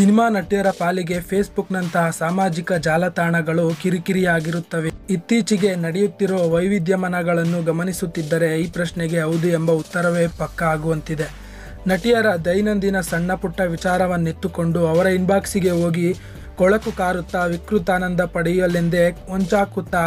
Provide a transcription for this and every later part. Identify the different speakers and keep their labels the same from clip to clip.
Speaker 1: Cinema ನಟಿಯರ ಪಾಲಿಗೆ ಫೇಸ್ಬುಕ್ನಂತಹ ಸಾಮಾಜಿಕ ಜಾಲತಾಣಗಳು ಕಿರಿಕಿರಿಯಾಗಿರುತ್ತವೆ. ಇತ್ತೀಚೆಗೆ ನಡೆಯುತ್ತಿರುವ ವೈವಿಧ್ಯಮನಗಳನ್ನು ಗಮನಿಸುತ್ತಿದ್ದರೆ ಈ ಪ್ರಶ್ನೆಗೆ ಹೌದು ಎಂಬ ಉತ್ತರವೇ ಪಕ್ಕ ಆಗುವಂತಿದೆ. ನಟಿಯರ ದೈನಂದಿನ ಸಣ್ಣ ಪುಟ್ಟ ವಿಚಾರವನ್ನೆತ್ತುಕೊಂಡು ಅವರ ಇನ್ಬಾಕ್ಸಿಗೆ ಹೋಗಿ ಕೊಳಕು ಕಾರುತ್ತಾ ವಿಕೃತಾನಂದ ಪಡೆಯಲೆಂದೇ ಹೊಂಚಾಕುತ್ತಾ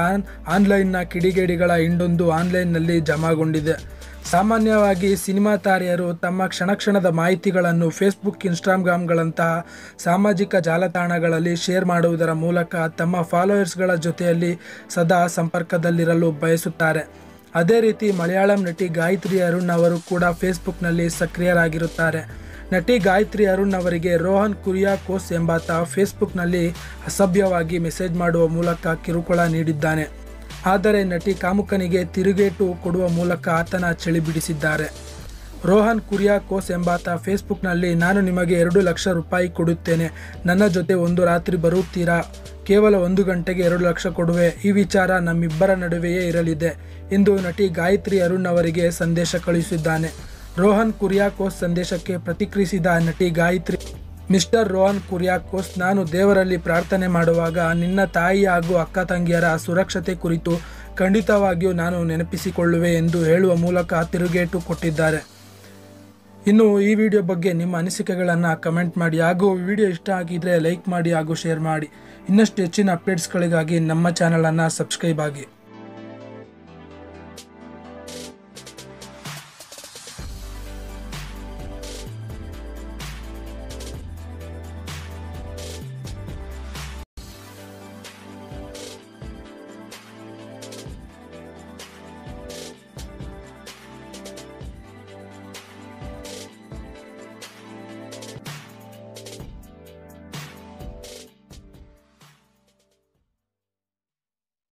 Speaker 1: ಆನ್ಲೈನ್ನ ಕಿಡಿಗೇಡಿಗಳ ಹಿಂಡೊಂದು ಆನ್ಲೈನ್ನಲ್ಲಿ ಜಮಾಗೊಂಡಿದೆ. ಸಾಮಾನ್ಯವಾಗಿ ಸಿನಿಮಾ ತಾರೆಯರು ತಮ್ಮ ಕ್ಷಣಕ್ಷಣದ ಮಾಹಿತಿಗಳನ್ನು ಫೇಸ್ಬುಕ್ ಇನ್ಸ್ಟಾಗ್ರಾಮ್ಗಳಂತಹ ಸಾಮಾಜಿಕ ಜಾಲತಾಣಗಳಲ್ಲಿ ಶೇರ್ ಮಾಡುವುದರ ಮೂಲಕ ತಮ್ಮ ಫಾಲೋಯರ್ಸ್ಗಳ ಜೊತೆಯಲ್ಲಿ ಸದಾ ಸಂಪರ್ಕದಲ್ಲಿರಲು ಬಯಸುತ್ತಾರೆ. ಅದೇ ರೀತಿ ಮಲಯಾಳಂ ನಟಿ ಗಾಯತ್ರಿ ಅರುಣ್ ಅವರು ಕೂಡ ಫೇಸ್ಬುಕ್ನಲ್ಲಿ ಸಕ್ರಿಯರಾಗಿರುತ್ತಾರೆ. ನಟಿ ಗಾಯತ್ರಿ ಅರುಣ್ ಅವರಿಗೆ ರೋಹನ್ ಕುರಿಯಾಕೋಸ್ ಎಂಬಾತ ಫೇಸ್ಬುಕ್ನಲ್ಲಿ ಅಸಭ್ಯವಾಗಿ ಮೆಸೇಜ್ ಮಾಡುವ ಮೂಲಕ ಕಿರುಕುಳ ನೀಡಿದ್ದಾನೆ. ಆದರೆ ನಟಿ ಕಾಮುಕನಿಗೆ ತಿರುಗೇಟು ಕೊಡುವ ಮೂಲಕ ಆತನ ಚಳಿ ಬಿಡಿಸಿದ್ದಾರೆ. ರೋಹನ್ ಕುರಿಯಾಕೋಸ್ ಎಂಬಾತ ಫೇಸ್ಬುಕ್ನಲ್ಲಿ ನಾನು ನಿಮಗೆ ಎರಡು ಲಕ್ಷ ರೂಪಾಯಿ ಕೊಡುತ್ತೇನೆ. ನನ್ನ ಜೊತೆ ಒಂದು ರಾತ್ರಿ ಬರುತ್ತೀರಾ? ಕೇವಲ ಒಂದು ಗಂಟೆಗೆ ಎರಡು ಲಕ್ಷ ಕೊಡುವೆ. ಈ ವಿಚಾರ ನಮ್ಮಿಬ್ಬರ ನಡುವೆಯೇ ಇರಲಿದೆ ಎಂದು ನಟಿ ಗಾಯತ್ರಿ ಅರುಣ್ ಅವರಿಗೆ ಸಂದೇಶ ಕಳುಹಿಸಿದ್ದಾನೆ ರೋಹನ್ ಕುರಿಯಾಕೋಸ್ ಸಂದೇಶಕ್ಕೆ ಪ್ರತಿಕ್ರಿಯಿಸಿದ ನಟಿ ಗಾಯತ್ರಿ ಮಿಸ್ಟರ್ ರೋಹನ್ ಕುರಿಯಾಕೋಸ್, ನಾನು ದೇವರಲ್ಲಿ ಪ್ರಾರ್ಥನೆ ಮಾಡುವಾಗ ನಿನ್ನ ತಾಯಿ ಹಾಗೂ ಅಕ್ಕ ತಂಗಿಯರ ಸುರಕ್ಷತೆ ಕುರಿತು ಖಂಡಿತವಾಗಿಯೂ ನಾನು ನೆನಪಿಸಿಕೊಳ್ಳುವೆ ಎಂದು ಹೇಳುವ ಮೂಲಕ ತಿರುಗೇಟು ಕೊಟ್ಟಿದ್ದಾರೆ. ಇನ್ನು ಈ ವಿಡಿಯೋ ಬಗ್ಗೆ ನಿಮ್ಮ ಅನಿಸಿಕೆಗಳನ್ನು ಕಮೆಂಟ್ ಮಾಡಿ. ಹಾಗೂ ವಿಡಿಯೋ ಇಷ್ಟ ಆಗಿದ್ರೆ ಲೈಕ್ ಮಾಡಿ ಹಾಗೂ ಶೇರ್ ಮಾಡಿ. ಇನ್ನಷ್ಟು ಹೆಚ್ಚಿನ ಅಪ್ಡೇಟ್ಸ್ಗಳಿಗಾಗಿ ನಮ್ಮ ಚಾನಲನ್ನು ಸಬ್ಸ್ಕ್ರೈಬ್ ಆಗಿ.